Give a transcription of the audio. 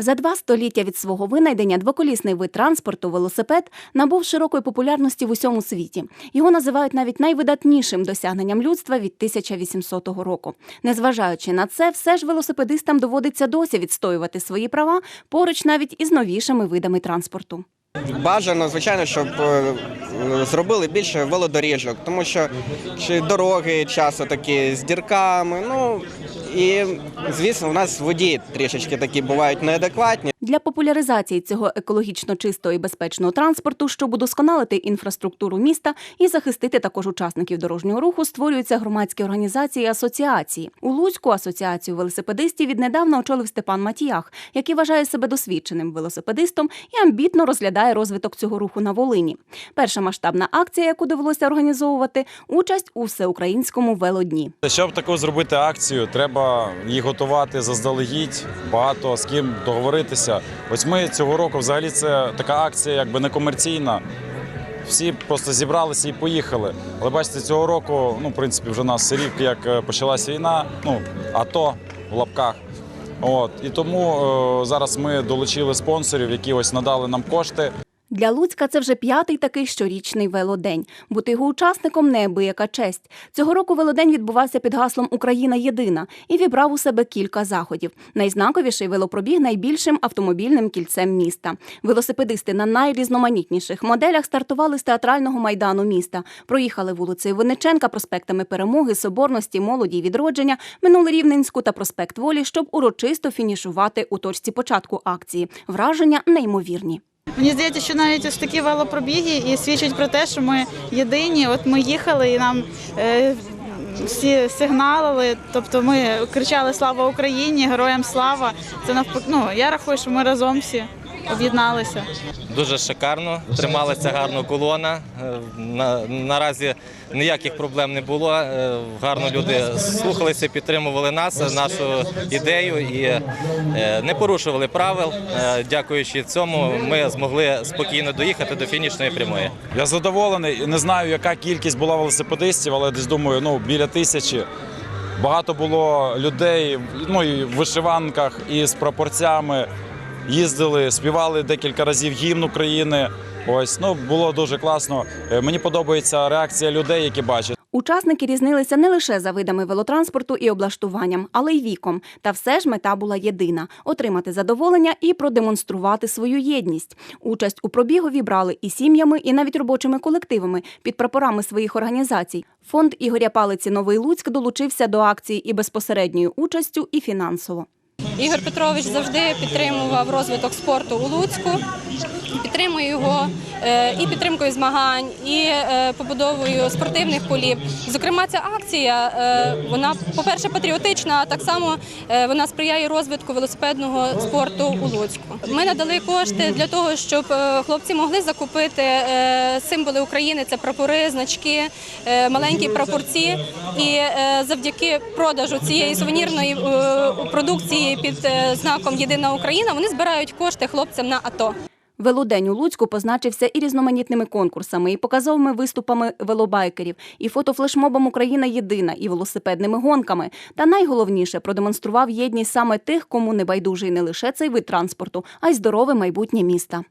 За два століття від свого винайдення двоколісний вид транспорту велосипед набув широкої популярності в усьому світі. Його називають навіть найвидатнішим досягненням людства від 1800 року. Незважаючи на це, все ж велосипедистам доводиться досі відстоювати свої права поруч навіть із новішими видами транспорту. Бажано, звичайно, щоб е, зробили більше велодоріжок, тому що чи дороги часу такі з дірками. Ну і звісно, у нас водії трішечки такі бувають неадекватні. Для популяризації цього екологічно чистого і безпечного транспорту, щоб удосконалити інфраструктуру міста і захистити також учасників дорожнього руху, створюються громадські організації і асоціації. У Луцьку асоціацію велосипедистів віднедавна очолив Степан Матіях, який вважає себе досвідченим велосипедистом і амбітно розглядає розвиток цього руху на Волині. Перша масштабна акція, яку довелося організовувати, участь у всеукраїнському велодні. Щоб таку зробити акцію, треба її готувати заздалегідь, багато з ким договоритися. Ось ми цього року взагалі це така акція, якби не комерційна. Всі просто зібралися і поїхали. Але бачите, цього року, ну, в принципі, вже у нас рік, як почалася почалась війна, ну, АТО в лапках. От. І тому е, зараз ми долучили спонсорів, які ось надали нам кошти. Для Луцька це вже п'ятий такий щорічний велодень. Бути його учасником неабияка честь. Цього року велодень відбувався під гаслом Україна єдина і вібрав у себе кілька заходів. Найзнаковіший велопробіг найбільшим автомобільним кільцем міста. Велосипедисти на найрізноманітніших моделях стартували з театрального майдану міста. Проїхали вулицею Винниченка, проспектами Перемоги, Соборності, Молоді й відродження, минули Рівненську та проспект Волі, щоб урочисто фінішувати у точці початку акції. Враження неймовірні. Мені здається, що навіть ось такі велопробіги і свідчать про те, що ми єдині. От ми їхали і нам е, всі сигналили. Тобто ми кричали Слава Україні! Героям слава! Це навпаки. Ну я рахую, що ми разом всі об'єдналися. Дуже шикарно, трималася гарно колона. Е, На, наразі ніяких проблем не було. Е, Гарно люди слухалися, підтримували нас, нашу ідею і е, не порушували правил. Дякуючи цьому, ми змогли спокійно доїхати до фінішної прямої. Я задоволений. Не знаю, яка кількість була велосипедистів, але десь думаю, ну біля тисячі. Багато було людей, ну і в вишиванках, і з прапорцями. Їздили, співали декілька разів гімн України. Ось ну було дуже класно. Е, Мені подобається реакція людей, які бачать. Учасники різнилися не лише за видами велотранспорту і облаштуванням, але й віком. Та все ж мета була єдина отримати задоволення і продемонструвати свою єдність. Участь у пробігові брали і сім'ями, і навіть робочими колективами під прапорами своїх організацій. Фонд Ігоря Палиці Новий Луцьк долучився до акції і безпосередньою участю, і фінансово. Ігор Петрович завжди підтримував розвиток спорту у Луцьку. Підтримує його е, і підтримкою змагань, і е, побудовою спортивних полів. Зокрема, ця акція е, вона, по-перше, патріотична, а так само вона сприяє розвитку велосипедного спорту у Луцьку. Ми надали кошти для того, щоб хлопці могли закупити символи України. Це прапори, значки, маленькі прапорці. І завдяки продажу цієї сувенірної продукції під знаком Єдина Україна вони збирають кошти хлопцям на АТО. Велодень у Луцьку позначився і різноманітними конкурсами, і показовими виступами велобайкерів, і фотофлешмобом Україна єдина, і велосипедними гонками. Та найголовніше продемонстрував єдність саме тих, кому не байдужий не лише цей вид транспорту, а й здорове майбутнє міста.